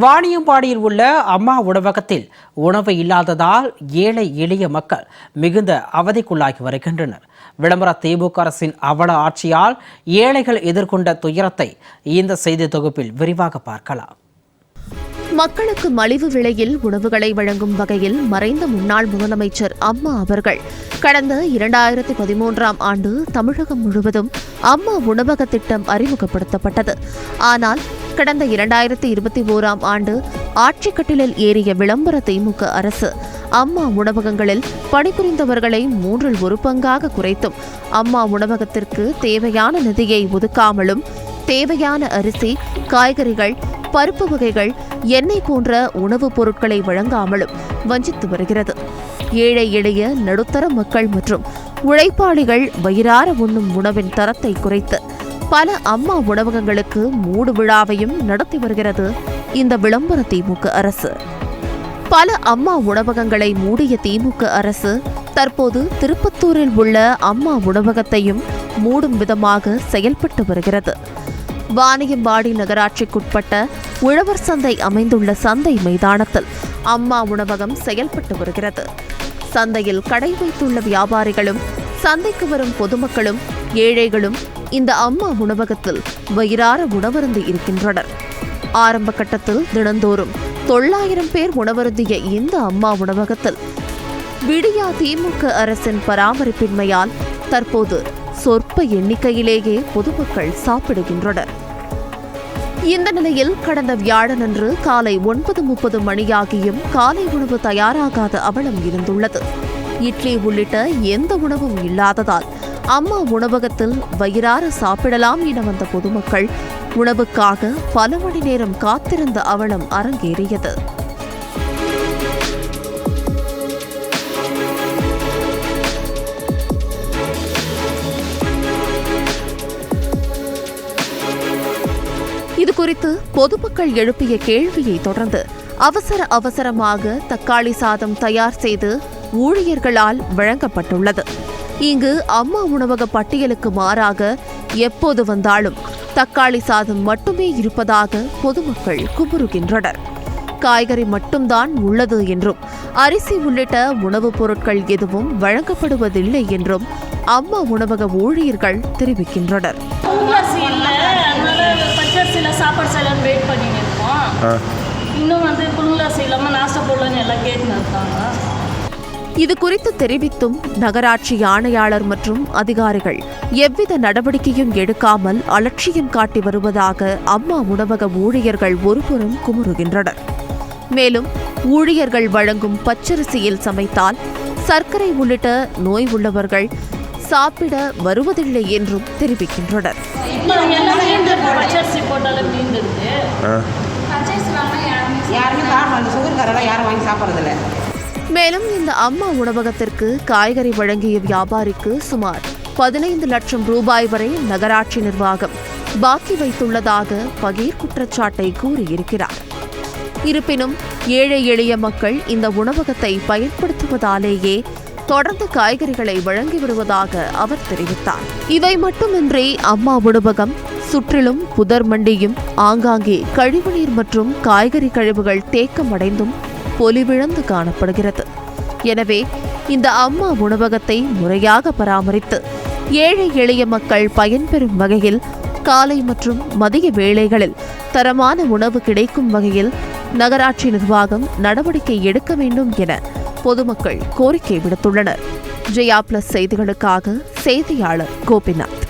வாணியம்பாடியில் உள்ள அம்மா உணவகத்தில் உணவு இல்லாததால் ஏழை எளிய மக்கள் மிகுந்த அவதிக்குள்ளாகி வருகின்றனர். விளம்பர திமுக அரசின் அவல ஆட்சியால் ஏழைகள் எதிர்கொண்ட துயரத்தை இந்த செய்தி தொகுப்பில் விரிவாக பார்க்கலாம். மக்களுக்கு மலிவு விலையில் உணவுகளை வழங்கும் வகையில் மறைந்த முன்னாள் முதலமைச்சர் அம்மா அவர்கள். கடந்த இரண்டாயிரத்தி பதிமூன்றாம் ஆண்டு தமிழகம் முழுவதும் அம்மா உணவக திட்டம் அறிமுகப்படுத்தப்பட்டது. ஆனால் கடந்த இரண்டாயிரத்தி இருபத்தி ஓராம் ஆண்டு ஆட்சிக் கட்டிலில் ஏறிய விளம்பர திமுக அரசு அம்மா உணவகங்களில் பணிபுரிந்தவர்களை மூன்றில் ஒரு பங்காக குறைத்தும் அம்மா உணவகத்திற்கு தேவையான நிதியை ஒதுக்காமலும் தேவையான அரிசி காய்கறிகள் பருப்பு வகைகள் எண்ணெய் போன்ற உணவுப் பொருட்களை வழங்காமலும் வஞ்சித்து வருகிறது. ஏழை எளிய நடுத்தர மக்கள் மற்றும் உழைப்பாளிகள் வயிறார உண்ணும் உணவின் தரத்தை குறைத்து பல அம்மா உணவகங்களுக்கு மூடு விழாவையும் நடத்தி வருகிறது இந்த விளம்பர திமுக அரசு. பல அம்மா உணவகங்களை மூடிய திமுக அரசு தற்போது திருப்பத்தூரில் உள்ள அம்மா உணவகத்தையும் மூடும் விதமாக செயல்பட்டு வருகிறது. வாணியம்பாடி நகராட்சிக்குட்பட்ட உழவர் சந்தை அமைந்துள்ள சந்தை மைதானத்தில் அம்மா உணவகம் செயல்பட்டு வருகிறது. சந்தையில் கடை வைத்துள்ள வியாபாரிகளும் சந்தைக்கு வரும் பொதுமக்களும் ஏழைகளும் இந்த அம்மா உணவகத்தில் வயிறார உணவருந்து இருக்கின்றனர். ஆரம்ப கட்டத்தில் தினந்தோறும் தொள்ளாயிரம் பேர் உணவருந்திய இந்த அம்மா உணவகத்தில் விடியா திமுக அரசின் பராமரிப்பின்மையால் தற்போது சொற்ப எண்ணிக்கையிலேயே பொதுமக்கள் சாப்பிடுகின்றனர். இந்த நிலையில் கடந்த வியாழனன்று காலை ஒன்பது முப்பது மணியாகியும் காலை உணவு தயாராகாத அவலம் இருந்துள்ளது. இட்லி உள்ளிட்ட எந்த உணவும் இல்லாததால் அம்மா உணவகத்தில் வயிறார சாப்பிடலாம் என வந்த பொதுமக்கள் உணவுக்காக பல மணி நேரம் காத்திருந்த அவலம் அரங்கேறியது. இது குறித்து பொதுமக்கள் எழுப்பிய கேள்வியை தொடர்ந்து அவசர அவசரமாக தக்காளி சாதம் தயார் செய்து ஊழியர்களால் வழங்கப்பட்டுள்ளது. இங்கு அம்மா உணவக பட்டியலுக்கு மாறாக எப்போது வந்தாலும் தக்காளி சாதம் மட்டுமே இருப்பதாக பொதுமக்கள் குமுறுகின்றனர். காய்கறி மட்டும்தான் உள்ளது என்றும் அரிசி உள்ளிட்ட உணவுப் பொருட்கள் எதுவும் வழங்கப்படுவதில்லை என்றும் அம்மா உணவக ஊழியர்கள் தெரிவிக்கின்றனர். சாப்பாடு வெயிட் இருக்கோம். இன்னும் வந்து புழுங்கலாசி இல்லாமல் நாஸ்டா போடலான்னு எல்லாம் கேட்டுன்னு இருக்காங்க. இது குறித்து தெரிவித்தும் நகராட்சி ஆணையாளர் மற்றும் அதிகாரிகள் எவ்வித நடவடிக்கையும் எடுக்காமல் அலட்சியம் காட்டி வருவதாக அம்மா உணவக ஊழியர்கள் ஒருபுறம் குமுறுகின்றனர். மேலும் ஊழியர்கள் வழங்கும் பச்சரிசியில் சமைத்தால் சர்க்கரை உள்ளிட்ட நோய் உள்ளவர்கள் சாப்பிட வருவதில்லை என்றும் தெரிவிக்கின்றனர். யாருமே யாரும் வாங்கி சாப்பிட்றதில்ல. மேலும் இந்த அம்மா உணவகத்திற்கு காய்கறி வழங்கிய வியாபாரிக்கு சுமார் பதினைந்து லட்சம் ரூபாய் வரை நகராட்சி நிர்வாகம் பாக்கி வைத்துள்ளதாக பகீர் குற்றச்சாட்டை கூறியிருக்கிறார். இருப்பினும் ஏழை எளிய மக்கள் இந்த உணவகத்தை பயன்படுத்துவதாலேயே தொடர்ந்து காய்கறிகளை வழங்கி வருவதாக அவர் தெரிவித்தார். இவை மட்டுமின்றி அம்மா உணவகம் சுற்றிலும் புதர் மண்டியும் ஆங்காங்கே கழிவுநீர் மற்றும் காய்கறி கழிவுகள் தேக்கமடைந்தும் பொலிவிழந்து காணப்படுகிறது. எனவே இந்த அம்மா உணவகத்தை முறையாக பராமரித்து ஏழை எளிய மக்கள் பயன்பெறும் வகையில் காலை மற்றும் மதிய வேளைகளில் தரமான உணவு கிடைக்கும் வகையில் நகராட்சி நிர்வாகம் நடவடிக்கை எடுக்க வேண்டும் என பொதுமக்கள் கோரிக்கை விடுத்துள்ளனர். ஜெயா பிளஸ் செய்திகளுக்காக செய்தியாளர் கோபிநாத்.